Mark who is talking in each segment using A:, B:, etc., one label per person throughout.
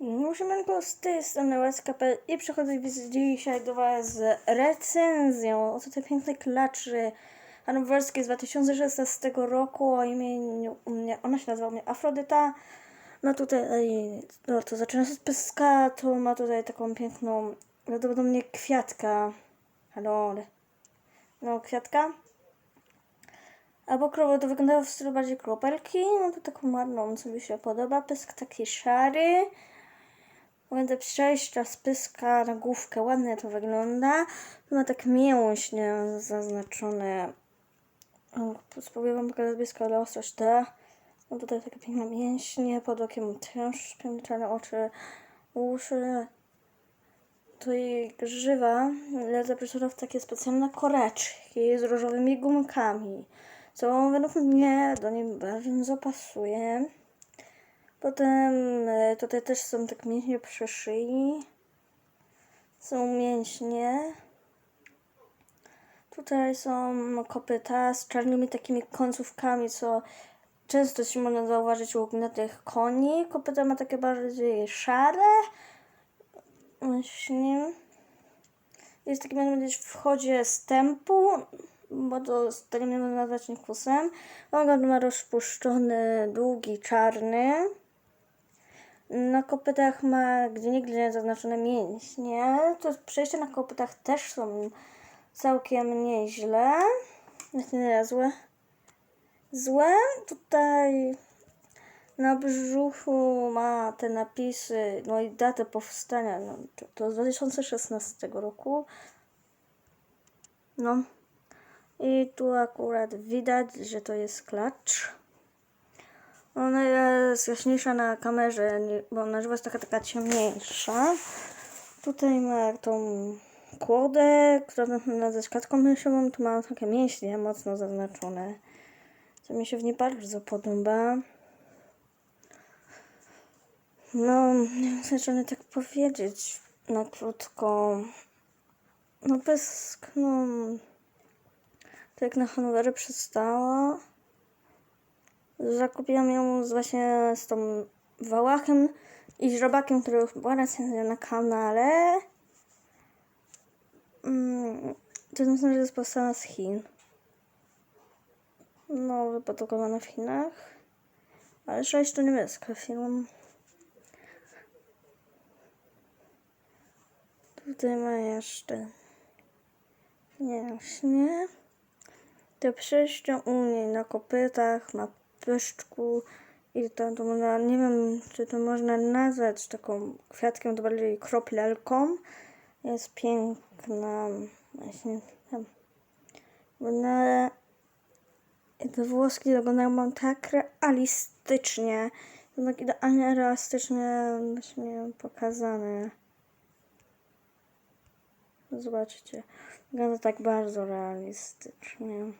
A: Muszymenko z tej strony LSKP i przychodzę dzisiaj do Was z recenzją o tej pięknej klaczy anwerskiej z 2016 roku o imieniu u mnie, ona się nazywa u mnie Afrodyta. Ma tutaj, no to zaczyna się od pyska, to ma tutaj taką piękną, prawdopodobnie kwiatka. Halo, no kwiatka. Albo krowy to wyglądało w stylu bardziej kropelki, no to taką ładną, co mi się podoba. Pysk taki szary. Będę przejść teraz pyska na główkę, ładnie to wygląda. Ma tak mięśnie zaznaczone. Spróbuję wam pokazać blisko, ale ostrość da. No tutaj takie piękne mięśnie, pod okiem też piękne oczy, uszy. Jej grzywa zapraszana w takie specjalne koreczki z różowymi gumkami, co według mnie do niej bardzo pasuje. Potem e, tutaj też są tak mięśnie przy szyi. Są mięśnie. Tutaj są kopyta z czarnymi takimi końcówkami, co często się można zauważyć u tych koni. Kopyta ma takie bardziej szare. Właśnie. Jest taki mianowicie gdzieś w chodzie stępu, bo to, to nie można nazwać nikusem. Ogon ma rozpuszczony, długi, czarny. Na kopytach ma gdzie niegdzie zaznaczone mięśnie. To przejścia na kopytach też są całkiem nieźle. Nie złe. Złe. Tutaj na brzuchu ma te napisy, no i datę powstania. No, to z 2016 roku. No. I tu akurat widać, że to jest klacz. Ona jest jaśniejsza na kamerze, bo na żywo jest taka, taka ciemniejsza. Tutaj ma tą kłodę, która można nazwać klatką myszową. Tu ma takie mięśnie mocno zaznaczone, co mi się w niej bardzo podoba. No, nie wiem, co jeszcze tak powiedzieć na krótko. No, pysk, no... Tak na Hanowerze przystała. Zakupiłam ją z właśnie z tą wałachem i źrobakiem, który już była recenzja na kanale. Mm, to myślę, że jest powstana z Chin. No, wyprodukowana w Chinach. Ale sześć to niemiecka firma. Tutaj ma jeszcze Właśnie. Te przejścia u niej na kopytach, na pyszczku i to, to można, nie wiem, czy to można nazwać taką kwiatkiem, to bardziej kroplelką. Jest piękna, właśnie tam. One, i te włoski wyglądają tak realistycznie, są tak idealnie realistycznie właśnie pokazane. Zobaczcie, wygląda tak bardzo realistycznie.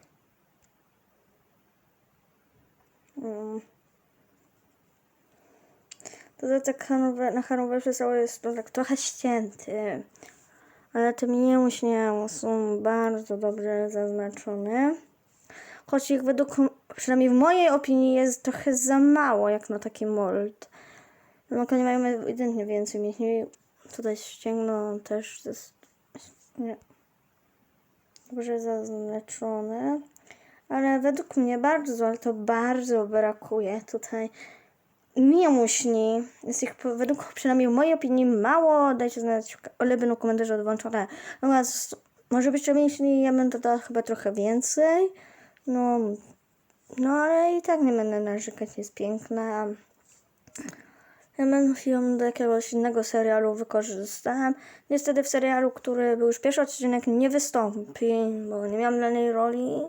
A: Tak Hanower, na Hanowerze cały jest to tak trochę ścięty, ale te mięśnie są bardzo dobrze zaznaczone. Choć ich według, przynajmniej w mojej opinii, jest trochę za mało, jak na taki mold. No, konie mają ewidentnie więcej mięśni. Tutaj ścięgno też jest nie, dobrze zaznaczone. Ale według mnie bardzo, ale to bardzo brakuje tutaj mięśni. Jest ich według przynajmniej mojej opinii mało. Dajcie znać w ulubionym komentarzu odłączone. Natomiast może być mięśni, ja bym dodała chyba trochę więcej. No, no ale i tak nie będę narzekać, jest piękna. Ja będę ją do jakiegoś innego serialu wykorzystałem. Niestety w serialu, który był już pierwszy odcinek, nie wystąpi, bo nie miałam dla niej roli.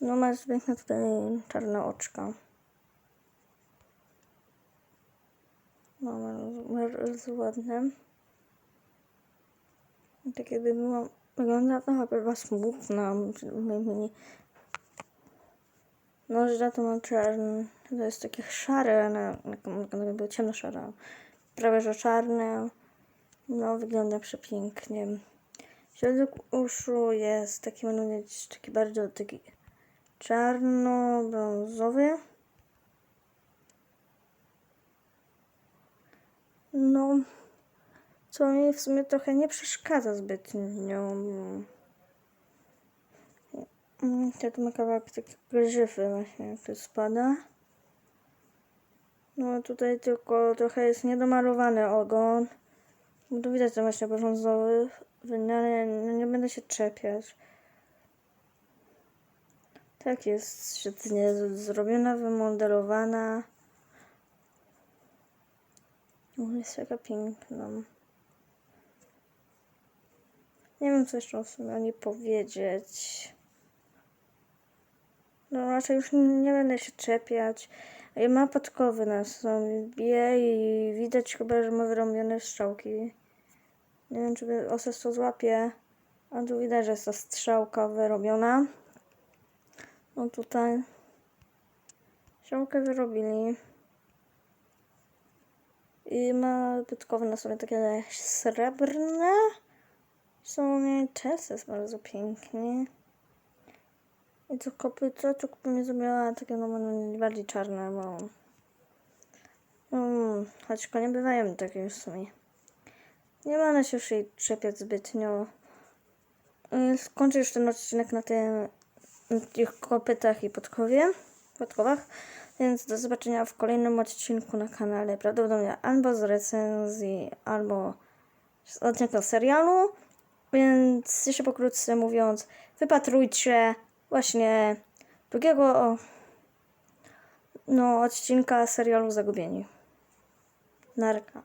A: No ma piękne tutaj czarne oczka. No, bardzo ładne. I Tak jakby była, wygląda trochę była smutna. No, że to ma czarny. To jest takie szare, na, na, na, było ciemno-szare. Prawie że czarne. No, wygląda przepięknie. Środek uszu jest taki, można powiedzieć, taki bardzo taki czarno-brązowy. no, co mi w sumie trochę nie przeszkadza zbytnio. Tu ma kawałek takiej grzyfy właśnie, to spada. No tutaj tylko trochę jest niedomalowany ogon. Bo tu widać ten właśnie brązowy, ale nie, nie będę się czepiać. Tak jest świetnie zrobiona, wymodelowana. Jest jaka piękna. Nie wiem, co jeszcze w sumie o niej powiedzieć. No raczej już nie będę się czepiać. Ma podkowy na sobie i widać chyba, że ma wyrobione strzałki. Nie wiem, czy osas to złapie. A tu widać, że jest ta strzałka wyrobiona. No tutaj. Strzałkę wyrobili. I ma na sobie takie srebrne. Są nie czas jest bardzo pięknie. I to kopyto, to bym zrobiła takie no, no bardziej czarne, bo... Um, choć konie bywają takie w sumie. Nie będę się już jej czepiać zbytnio. Y, Skończę już ten odcinek na tym tych kopytach i podkowie, podkowach. Więc do zobaczenia w kolejnym odcinku na kanale. Prawdopodobnie albo z recenzji, albo z odcinka serialu. Więc jeszcze pokrótce mówiąc, wypatrujcie właśnie drugiego no, odcinka serialu Zagubieni. Narka.